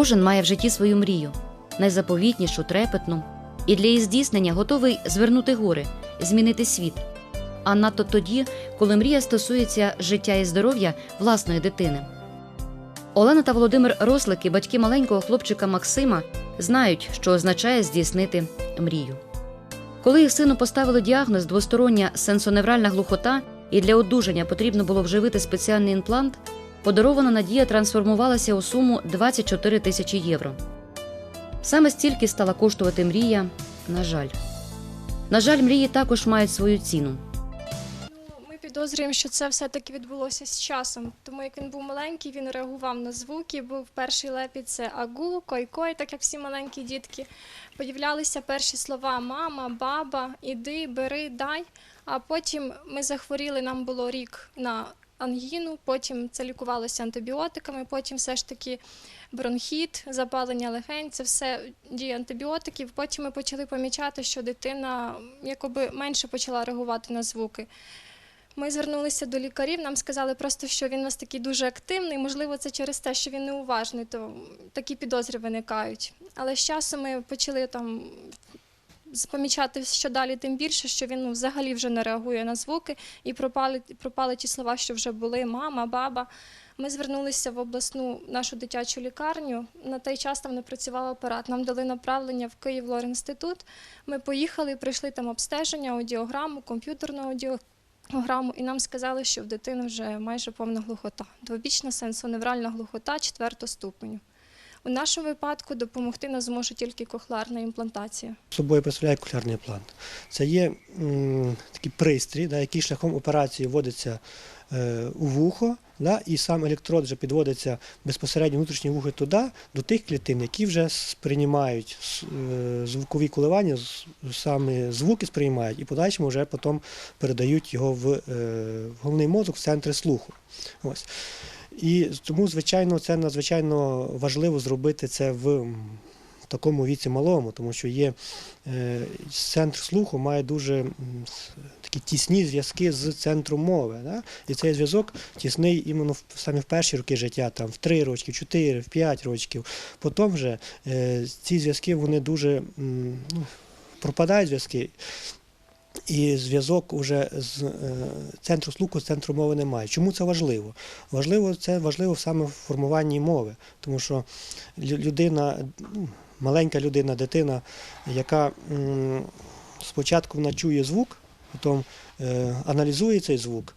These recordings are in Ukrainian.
Кожен має в житті свою мрію, найзаповітнішу, трепетну, і для її здійснення готовий звернути гори, змінити світ. А надто тоді, коли мрія стосується життя і здоров'я власної дитини. Олена та Володимир Рослики, батьки маленького хлопчика Максима, знають, що означає здійснити мрію. Коли їх сину поставили діагноз двостороння сенсоневральна глухота, і для одужання потрібно було вживити спеціальний імплант, подарована надія трансформувалася у суму 24 тисячі євро. Саме стільки стала коштувати мрія, на жаль. На жаль, мрії також мають свою ціну. Ну, Ми підозрюємо, що це все-таки відбулося з часом. Тому як він був маленький, він реагував на звуки. Був перший лепіт це агу, кой-кой, так як всі маленькі дітки. Появлялися перші слова мама, баба, іди, бери, дай. А потім ми захворіли, нам було рік на ангіну, потім це лікувалося антибіотиками, потім все ж таки бронхіт, запалення легень, це все дії антибіотиків. Потім ми почали помічати, що дитина якоби менше почала реагувати на звуки. Ми звернулися до лікарів, нам сказали просто, що він у нас такий дуже активний, можливо, це через те, що він неуважний, то такі підозри виникають. Але з часом ми почали там помічати, що далі, тим більше, що він ну, взагалі вже не реагує на звуки і пропали, пропали ті слова, що вже були мама, баба. Ми звернулися в обласну нашу дитячу лікарню. На той час там не працював апарат. Нам дали направлення в Київ Лор-інститут. Ми поїхали, пройшли там обстеження, аудіограму, комп'ютерну аудіограму, і нам сказали, що в дитини вже майже повна глухота. Двобічна сенсоневральна глухота четвертого ступеню. У нашому випадку допомогти нас зможе тільки кохлеарна імплантація. Собою представляє кохлеарний імплант. Це є такий пристрій, який шляхом операції вводиться е, у вухо, і сам електрод вже підводиться безпосередньо внутрішні вухи туди, до тих клітин, які вже сприймають е, звукові коливання, саме звуки сприймають, і подальшому вже потім передають його в, е, головний мозок, в центри слуху. Ось. І тому, звичайно, це надзвичайно важливо зробити це в такому віці малому, тому що є е, центр слуху має дуже такі тісні зв'язки з центром мови. Да? І цей зв'язок тісний іменно в, саме в перші роки життя, там в 3 роки, в 4, в 5 років. Потім вже е, ці зв'язки вони дуже ну, пропадають зв'язки. І зв'язок уже з е, центру слуху з центру мови немає. Чому це важливо? Важливо це важливо саме в формуванні мови, тому що людина, маленька людина, дитина, яка спочатку вона чує звук, потім е, аналізує цей звук.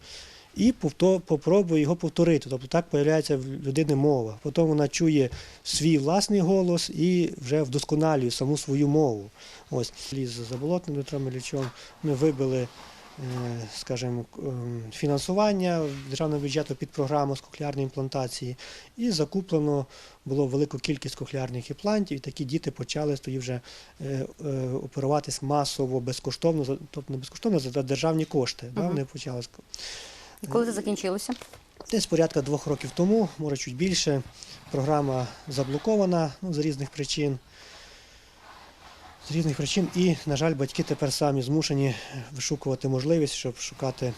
І повто- попробує його повторити. Тобто так з'являється в людини мова. Потім вона чує свій власний голос і вже вдосконалює саму свою мову. Ось ліз за заболотним Дмитром Іллічем ми вибили, е, скажімо, ем, фінансування державного бюджету під програму з кохлеарної імплантації, і закуплено було велику кількість кохлеарних імплантів, і такі діти почали тоді вже е, е, оперуватись масово, безкоштовно, тобто не безкоштовно за державні кошти. Да, вони почали І коли це закінчилося? Десь порядка двох років тому, може чуть більше, програма заблокована ну, з різних причин. З різних причин, і, на жаль, батьки тепер самі змушені вишукувати можливість, щоб шукати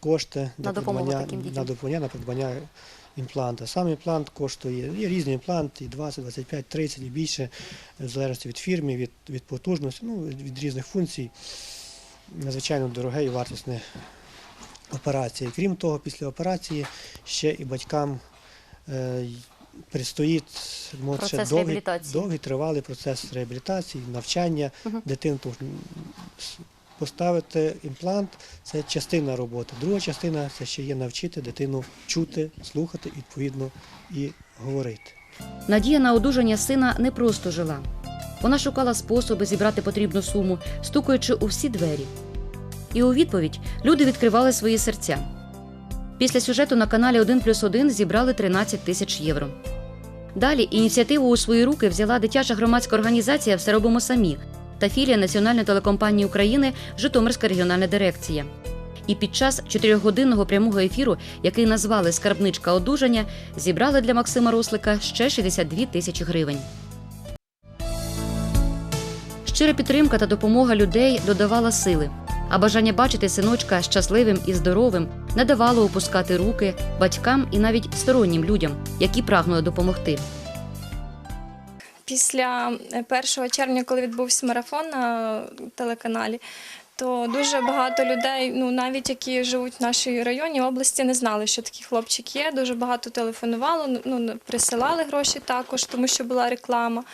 кошти На придбання, на допомогу на придбання імпланта. Сам імплант коштує, є різні імпланти, і 20, 25, 30 і більше, в залежності від фірми, від, від потужності, ну, від, від різних функцій. Надзвичайно дороге і вартісне операції. Крім того, після операції ще і батькам е, предстоїть може, ще довгий, довгий тривалий процес реабілітації, навчання м, с- поставити імплант це частина роботи. Друга частина це ще є навчити дитину чути, слухати, відповідно і говорити. Надія на одужання сина не просто жила. Вона шукала способи зібрати потрібну суму, стукаючи у всі двері. І у відповідь люди відкривали свої серця. Після сюжету на каналі 1 плюс 1 зібрали 13 тисяч євро. Далі ініціативу у свої руки взяла дитяча громадська організація Все робимо самі та філія Національної телекомпанії України Житомирська регіональна дирекція. І під час чотирьохгодинного прямого ефіру, який назвали Скарбничка одужання, зібрали для Максима Рослика ще 62 тисячі гривень. Щира підтримка та допомога людей додавала сили, а бажання бачити синочка щасливим і здоровим не давало опускати руки батькам і навіть стороннім людям, які прагнули допомогти. після е, 1 червня, коли відбувся марафон на телеканалі, то дуже багато людей, ну навіть які живуть в нашій районі області, не знали, що такий хлопчик є. Дуже багато телефонувало, ну присилали гроші також, тому що була реклама.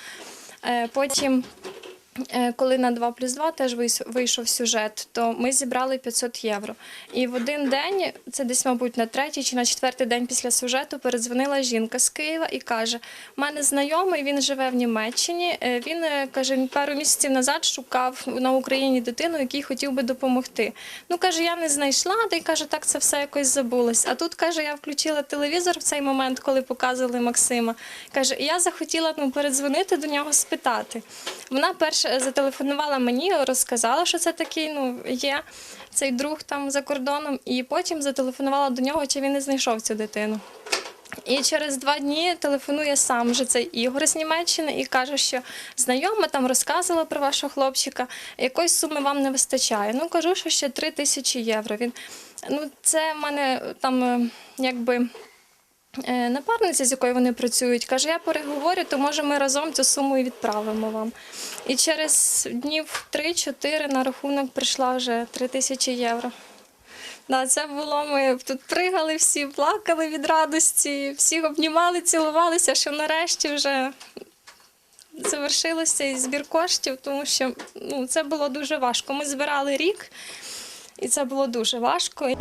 Е, Потім, е, коли на 2 плюс 2 теж вийшов сюжет, то ми зібрали 500 євро. І в один день, це десь, мабуть, на третій чи на четвертий день після сюжету, передзвонила жінка з Києва і каже: у мене знайомий, він живе в Німеччині. е, Він е, каже, пару місяців назад шукав на Україні дитину, який хотів би допомогти. Ну каже, я не знайшла, та й каже, так це все якось забулось. А тут каже, я включила телевізор в цей момент, коли показували Максима. Каже, я захотіла ну, передзвонити до нього спитати. Вона перше зателефонувала мені, розказала, що це такий ну, є цей друг там за кордоном, і потім зателефонувала до нього, чи він не знайшов цю дитину. І через два дні телефонує сам вже цей Ігор з Німеччини і каже, що знайома там розказувала про вашого хлопчика, якоїсь суми вам не вистачає. Ну кажу, що ще три тисячі євро. Він ну це в мене там е, якби. Е, Напарниця, з якою вони працюють, каже, я переговорю, то може ми разом цю суму і відправимо вам. І через днів 3-4 на рахунок прийшла вже 3 тисячі євро. Да, це було. Ми тут пригали всі, плакали від радості, всі обнімали, цілувалися, що нарешті вже завершилося і збір коштів, тому що ну, це було дуже важко. Ми збирали рік, і це було дуже важко.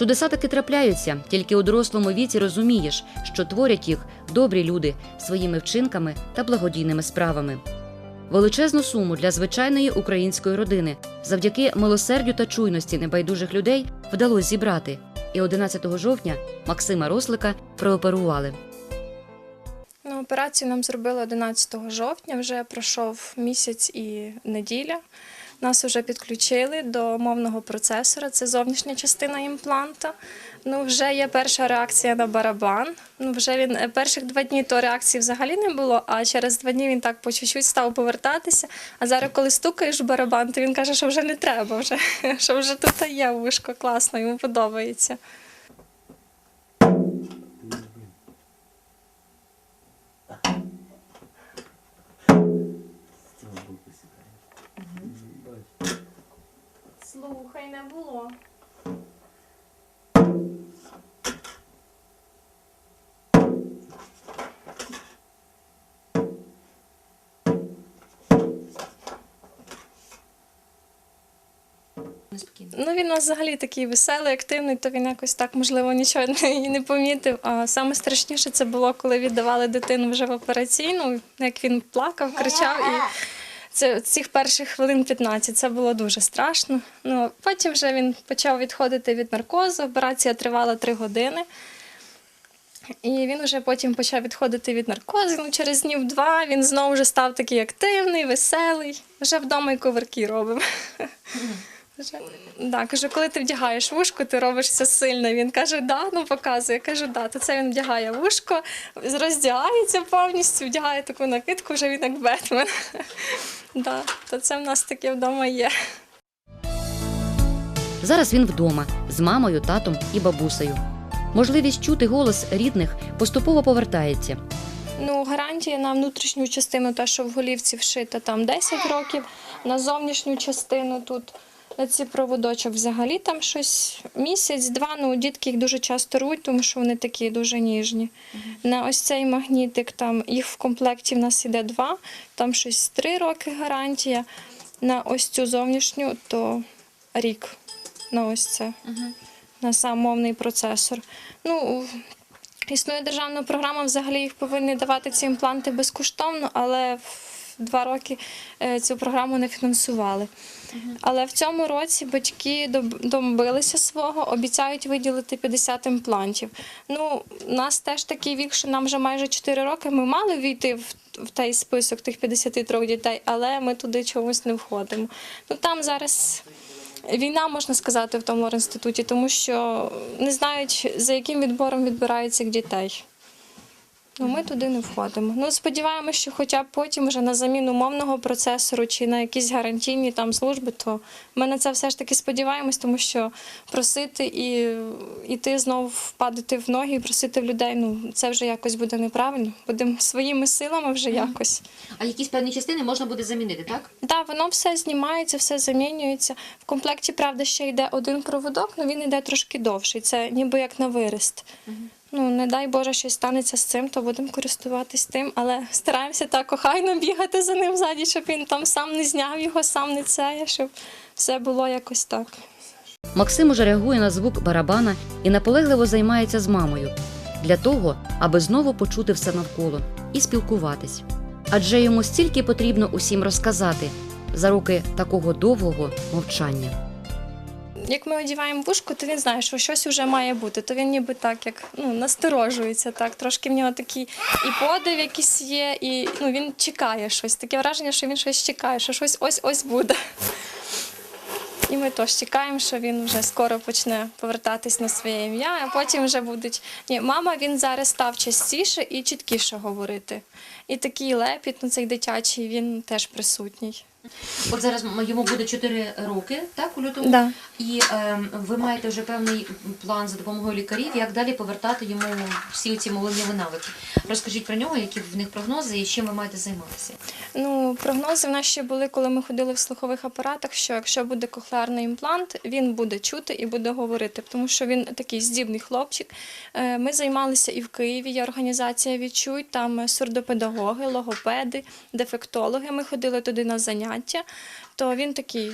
Чудеса таки трапляються, тільки у дорослому віці розумієш, що творять їх добрі люди своїми вчинками та благодійними справами. Величезну суму для звичайної української родини завдяки милосердю та чуйності небайдужих людей вдалося зібрати. І 11 жовтня Максима Рослика прооперували. Ну, операцію нам зробили 11 жовтня, вже пройшов місяць і неділя. Нас вже підключили до мовного процесора, це зовнішня частина імпланта. Ну, вже є перша реакція на барабан. Ну, вже він е, перших два дні то реакції взагалі не було, а через два дні він так по чуть-чуть став повертатися. А зараз, коли стукаєш в барабан, то він каже, що вже не треба, вже, що вже тут є вушко класно, йому подобається. Слухай, не було. Ну, він у нас взагалі такий веселий, активний, то він якось так, можливо, нічого і не помітив. А саме страшніше це було, коли віддавали дитину вже в операційну, як він плакав, кричав. І це цих перших хвилин 15 це було дуже страшно. Ну, потім вже він почав відходити від наркозу, операція тривала 3 години. І він вже потім почав відходити від наркозу. Ну, через днів два він знову вже став такий активний, веселий. Вже вдома й коверки робив. Вже, да, кажу, коли ти вдягаєш вушко, ти робишся сильно. Він каже, да, ну показує. Я кажу, да, то це він вдягає вушко, роздягається повністю, вдягає таку накидку, вже він як Бетмен. Да, то це в нас таке вдома є. Зараз він вдома з мамою, татом і бабусею. Можливість чути голос рідних поступово повертається. Ну, гарантія на внутрішню частину, та, що в голівці вшита, там 10 років, на зовнішню частину тут. Ці проводочок взагалі там щось місяць-два. Ну, дітки їх дуже часто рвуть, тому що вони такі дуже ніжні. На ось цей магнітик, там їх в комплекті в нас іде два, там щось три роки гарантія. На ось цю зовнішню, то рік. На ось це. На сам мовний процесор. Ну, Існує державна програма, взагалі їх повинні давати ці імпланти безкоштовно, але два роки е, цю програму не фінансували. Але в цьому році батьки доб- добилися свого, обіцяють виділити 50 імплантів. Ну, у нас теж такий вік, що нам вже майже 4 роки. Ми мали війти в, в той список тих 53 дітей, але ми туди чомусь не входимо. Ну там зараз. Війна, можна сказати, в тому інституті, тому що не знають, за яким відбором відбирають цих дітей. Ну, ми туди не входимо. Ну, сподіваємося, що хоча б потім вже на заміну мовного процесору чи на якісь гарантійні там служби, то ми на це все ж таки сподіваємось, тому що просити і іти знову впадати в ноги і просити в людей, ну це вже якось буде неправильно. Будемо своїми силами вже якось. А якісь певні частини можна буде замінити, так? Так, воно все знімається, все замінюється. В комплекті, правда, ще йде один проводок, але він йде трошки довший. Це ніби як на вирист. Ну, не дай Боже, щось станеться з цим, то будемо користуватись тим, але стараємося так охайно бігати за ним ззаді, щоб він там сам не зняв його, сам не це, щоб все було якось так. Максим уже реагує на звук барабана і наполегливо займається з мамою для того, аби знову почути все навколо і спілкуватись. Адже йому стільки потрібно усім розказати за роки такого довгого мовчання. Як ми одіваємо вушко, то він знає, що щось вже має бути. То він ніби так, як ну, насторожується, так. Трошки в нього такий і подив якийсь є, і ну, він чекає щось. Таке враження, що він щось чекає, що щось ось-ось буде. І ми теж чекаємо, що він вже скоро почне повертатись на своє ім'я, а потім вже будуть. Ні, мама він зараз став частіше і чіткіше говорити. І такий лепіт, ну цей дитячий, він теж присутній. От зараз йому буде 4 роки, так, у лютому? Да. І ем, ви маєте вже певний план за допомогою лікарів, як далі повертати йому всі ці мовленнєві навики. Розкажіть про нього, які в них прогнози і чим ви маєте займатися. Ну, прогнози в нас ще були, коли ми ходили в слухових апаратах, що якщо буде кохлеарний імплант, він буде чути і буде говорити, тому що він такий здібний хлопчик. Е, Ми займалися і в Києві, є організація «Відчуй», там сурдопедагоги, логопеди, дефектологи. Ми ходили туди на заняття, то він такий.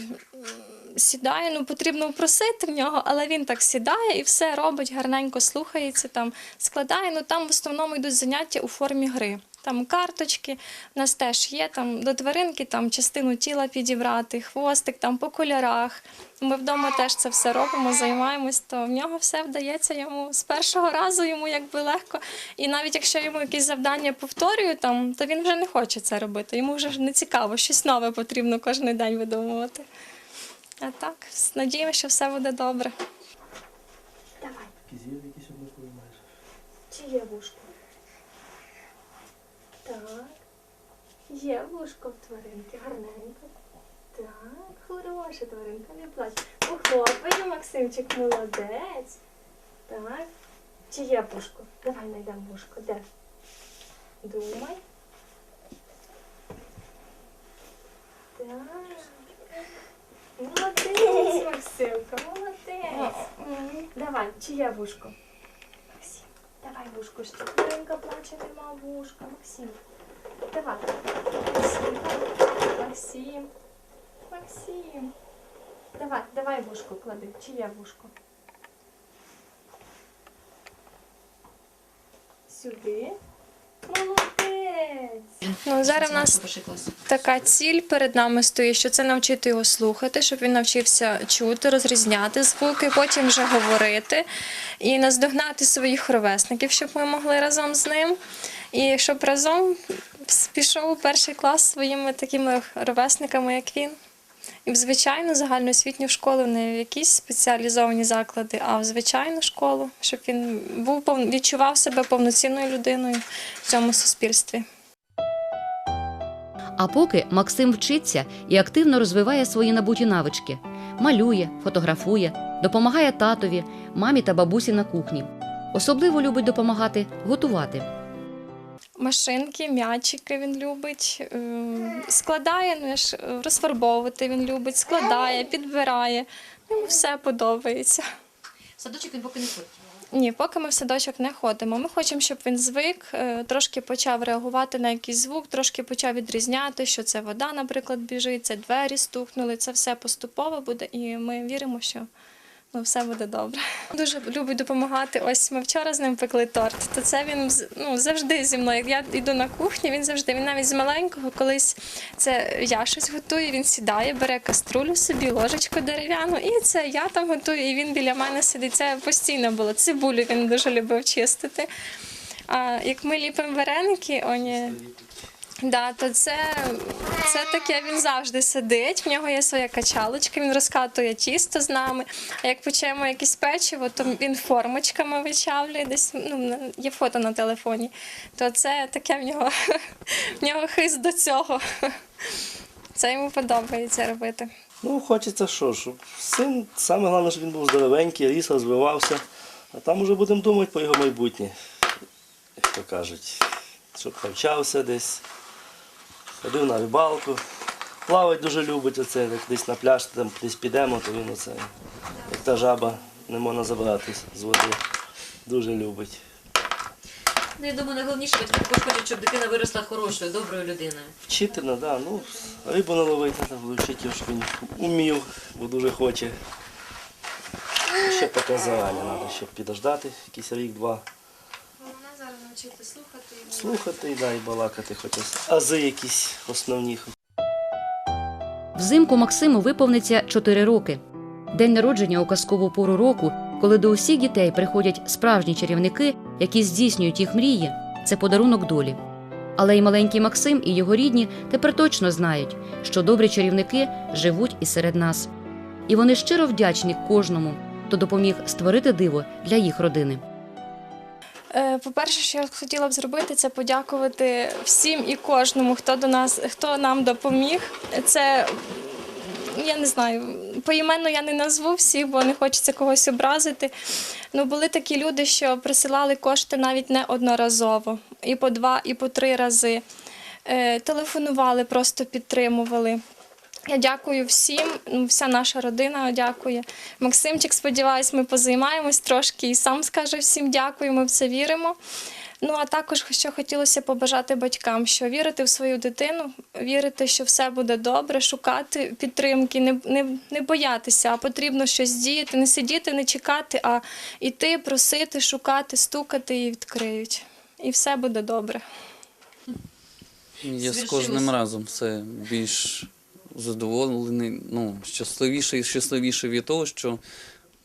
Сідає, ну потрібно просити в нього, але він так сідає і все робить, гарненько слухається, там складає. Ну там в основному йдуть заняття у формі гри. Там карточки у нас теж є там до тваринки, там частину тіла підібрати, хвостик там по кольорах. Ми вдома теж це все робимо, займаємось, то в нього все вдається йому з першого разу йому якби легко. І навіть якщо йому якісь завдання повторюю, там, то він вже не хоче це робити. Йому вже не цікаво, щось нове потрібно кожен день видумувати. А так, надіємося, що все буде добре. Давай. Чи є вушко? Є вушко в тваринки, гарненько. Так, хороша тваринка, не плач. Похлопає, Максимчик, молодець. Так. Чи є вушко? Давай знайдемо вушко. Де? Думай. Так. Молодець, Максимка, молодець. Давай, чиє вушко? Максим, давай вушко, що тваринка плаче, нема вушка. Максим, давай. Максим, Максим, Максим. Давай, давай вушко клади. Чиє вушко? Сюди. Молодець. Ну, зараз в нас така ціль перед нами стоїть, що це навчити його слухати, щоб він навчився чути, розрізняти звуки, потім вже говорити і наздогнати своїх ровесників, щоб ми могли разом з ним. І щоб разом пішов у перший клас своїми такими ровесниками, як він. І в звичайну загальноосвітню школу, не в якісь спеціалізовані заклади, а в звичайну школу, щоб він був відчував себе повноцінною людиною в цьому суспільстві. А поки Максим вчиться і активно розвиває свої набуті навички, малює, фотографує, допомагає татові, мамі та бабусі на кухні. Особливо любить допомагати готувати. Машинки, м'ячики він любить, е, складає, ну, ж, е, розфарбовувати він любить, складає, підбирає. Йому все подобається. Садочок він поки не ходить. Ні, поки ми в садочок не ходимо. Ми хочемо, щоб він звик, е, трошки почав реагувати на якийсь звук, трошки почав відрізняти, що це вода, наприклад, біжить, це двері стукнули. Це все поступово буде, і ми віримо, що ну, все буде добре. Дуже любить допомагати. Ось ми вчора з ним пекли торт. То це він ну, завжди зі мною. Як я йду на кухню, він завжди. Він навіть з маленького колись це я щось готую. Він сідає, бере каструлю собі, ложечку дерев'яну, і це я там готую, і він біля мене сидить. Це постійно було. Цибулю він дуже любив чистити. А як ми ліпимо вареники, оні, Да, то це, це таке він завжди сидить. В нього є своя качалочка, він розкатує тісто з нами. А як почаємо якесь печиво, то він формочками вичавлює. Десь ну, є фото на телефоні. То це таке в нього, в нього хист до цього. Це йому подобається робити. Ну, хочеться що, щоб син, саме головне, щоб він був здоровенький, ріс, розвивався. А там уже будемо думати про його майбутнє, як то кажуть. Щоб навчався десь, ходив на рибалку. Плавати дуже любить оце, як десь на пляж, там десь підемо, то він оце, як та жаба, не можна забрати з води. Дуже любить. Ну, я думаю, найголовніше батьки також хочуть, щоб дитина виросла хорошою, доброю людиною. Вчителя, да, ну, рибу наловити, там, вчити, його, щоб він умів, бо дуже хоче. І Ще таке загальне, треба ще підождати, якийсь рік-два. Навчити слухати. Слухати і да, і балакати, хоча ази якісь основні. Взимку Максиму виповниться 4 роки. День народження у казкову пору року, коли до усіх дітей приходять справжні чарівники, які здійснюють їх мрії, це подарунок долі. Але й маленький Максим, і його рідні тепер точно знають, що добрі чарівники живуть і серед нас. І вони щиро вдячні кожному, хто допоміг створити диво для їх родини. Е, По-перше, що я хотіла б зробити, це подякувати всім і кожному, хто до нас, хто нам допоміг. Це я не знаю, поіменно я не назву всіх, бо не хочеться когось образити. Ну, були такі люди, що присилали кошти навіть не одноразово, і по два, і по три рази. Е, Телефонували, просто підтримували. Я дякую всім, ну, вся наша родина дякує. Максимчик, сподіваюсь, ми позаймаємось трошки і сам скаже всім дякую, ми в це віримо. Ну а також що хотілося побажати батькам, що вірити в свою дитину, вірити, що все буде добре, шукати підтримки, не, не, не боятися, а потрібно щось діяти, не сидіти, не чекати, а йти, просити, шукати, стукати і відкриють. І все буде добре. Я з кожним разом все більш задоволений, ну, щасливіший і щасливіший від того, що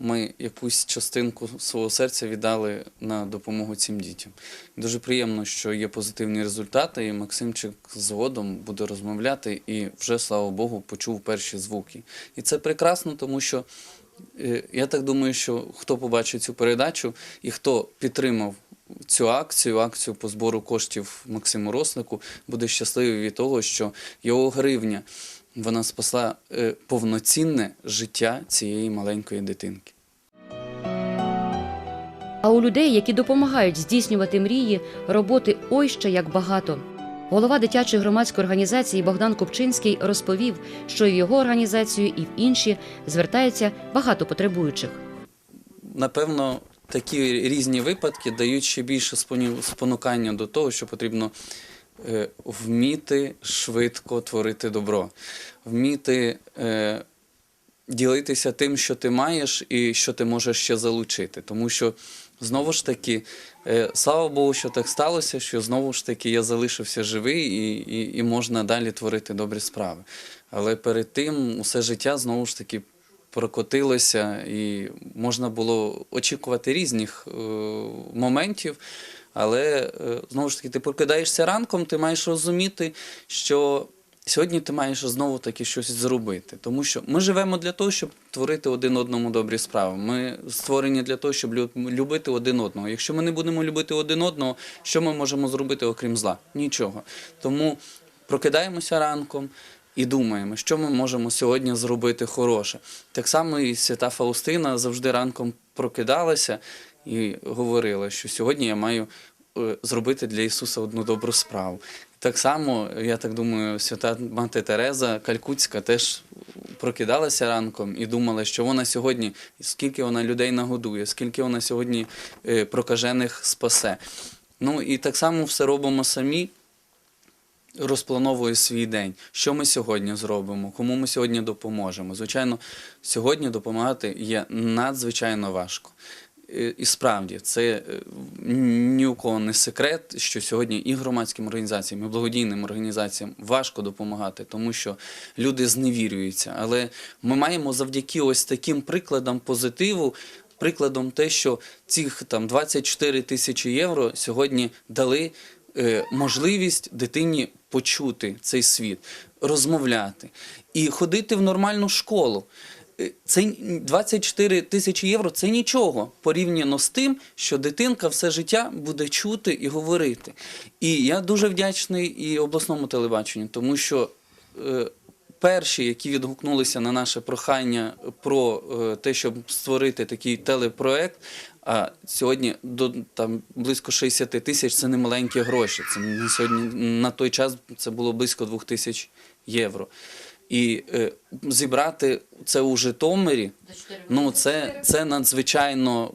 ми якусь частинку свого серця віддали на допомогу цим дітям. Дуже приємно, що є позитивні результати, і Максимчик згодом буде розмовляти і вже, слава Богу, почув перші звуки. І це прекрасно, тому що е, я так думаю, що хто побачить цю передачу і хто підтримав цю акцію, акцію по збору коштів Максиму Роснику, буде щасливий від того, що його гривня вона спасла е, повноцінне життя цієї маленької дитинки. А у людей, які допомагають здійснювати мрії, роботи ой ще як багато. Голова дитячої громадської організації Богдан Купчинський розповів, що і в його організацію, і в інші звертаються багато потребуючих. Напевно, такі різні випадки дають ще більше спонукання до того, що потрібно вміти швидко творити добро, вміти е, ділитися тим, що ти маєш, і що ти можеш ще залучити. Тому що знову ж таки, е, слава Богу, що так сталося, що знову ж таки я залишився живий і, і, і можна далі творити добрі справи. Але перед тим усе життя знову ж таки прокотилося, і можна було очікувати різних е, моментів. Але е, знову ж таки, ти прокидаєшся ранком, ти маєш розуміти, що сьогодні ти маєш знову таки щось зробити. Тому що ми живемо для того, щоб творити один одному добрі справи. Ми створені для того, щоб любити один одного. Якщо ми не будемо любити один одного, що ми можемо зробити окрім зла? Нічого. Тому прокидаємося ранком. І думаємо, що ми можемо сьогодні зробити хороше. Так само і свята Фаустина завжди ранком прокидалася і говорила, що сьогодні я маю е, зробити для Ісуса одну добру справу. Так само, я так думаю, свята мати Тереза Калькутська теж прокидалася ранком і думала, що вона сьогодні, скільки вона людей нагодує, скільки вона сьогодні е, прокажених спасе. Ну і так само все робимо самі розплановую свій день. Що ми сьогодні зробимо, кому ми сьогодні допоможемо. Звичайно, сьогодні допомагати є надзвичайно важко. Е, І справді це е, ні у кого не секрет, що сьогодні і громадським організаціям, і благодійним організаціям важко допомагати, тому що люди зневірюються. Але ми маємо завдяки ось таким прикладам позитиву. Прикладом те, що цих там 24 тисячі євро сьогодні дали можливість дитині почути цей світ, розмовляти і ходити в нормальну школу. Е, Це 24 тисячі євро це нічого порівняно з тим, що дитинка все життя буде чути і говорити. І я дуже вдячний і обласному телебаченню, тому що е, перші, які відгукнулися на наше прохання про е, те, щоб створити такий телепроект. А сьогодні до там близько 60 тисяч це не маленькі гроші. Це на сьогодні на той час це було близько 2 тисяч євро. І е, зібрати це у Житомирі, ну це, це надзвичайно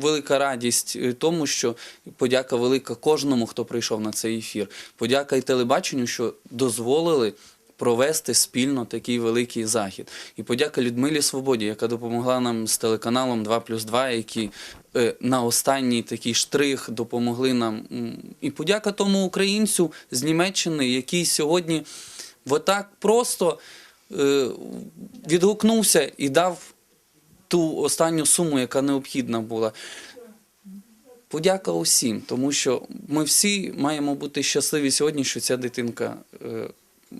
велика радість е, тому, що подяка велика кожному, хто прийшов на цей ефір. Подяка і телебаченню, що дозволили провести спільно такий великий захід. І подяка Людмилі Свободі, яка допомогла нам з телеканалом 2 плюс 2, які е, на останній такий штрих допомогли нам. І подяка тому українцю з Німеччини, який сьогодні отак просто е, відгукнувся і дав ту останню суму, яка необхідна була. Подяка усім, тому що ми всі маємо бути щасливі сьогодні, що ця дитинка е,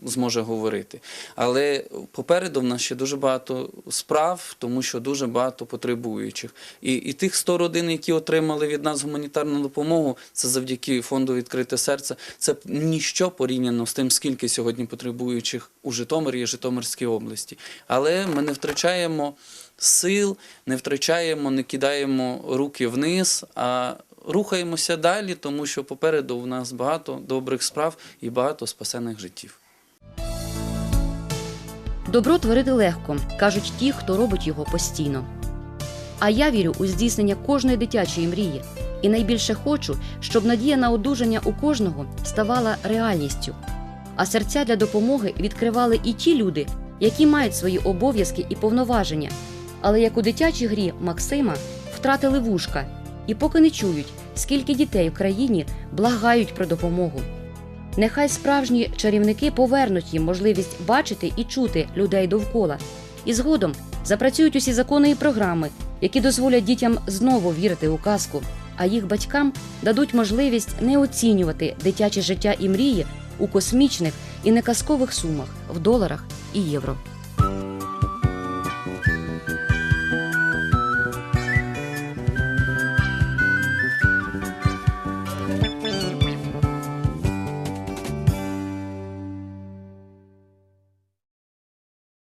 зможе говорити. Але попереду в нас ще дуже багато справ, тому що дуже багато потребуючих. І, і тих 100 родин, які отримали від нас гуманітарну допомогу, це завдяки фонду Відкрите серце. Це ніщо порівняно з тим, скільки сьогодні потребуючих у Житомирі і Житомирській області. Але ми не втрачаємо сил, не втрачаємо, не кидаємо руки вниз, а рухаємося далі, тому що попереду у нас багато добрих справ і багато спасених життів. Добро творити легко, кажуть ті, хто робить його постійно. А я вірю у здійснення кожної дитячої мрії і найбільше хочу, щоб надія на одужання у кожного ставала реальністю. А серця для допомоги відкривали і ті люди, які мають свої обов'язки і повноваження, але як у дитячій грі Максима втратили вушка і поки не чують, скільки дітей в країні благають про допомогу. Нехай справжні чарівники повернуть їм можливість бачити і чути людей довкола, і згодом запрацюють усі закони і програми, які дозволять дітям знову вірити у казку, а їх батькам дадуть можливість не оцінювати дитяче життя і мрії у космічних і неказкових сумах в доларах і євро.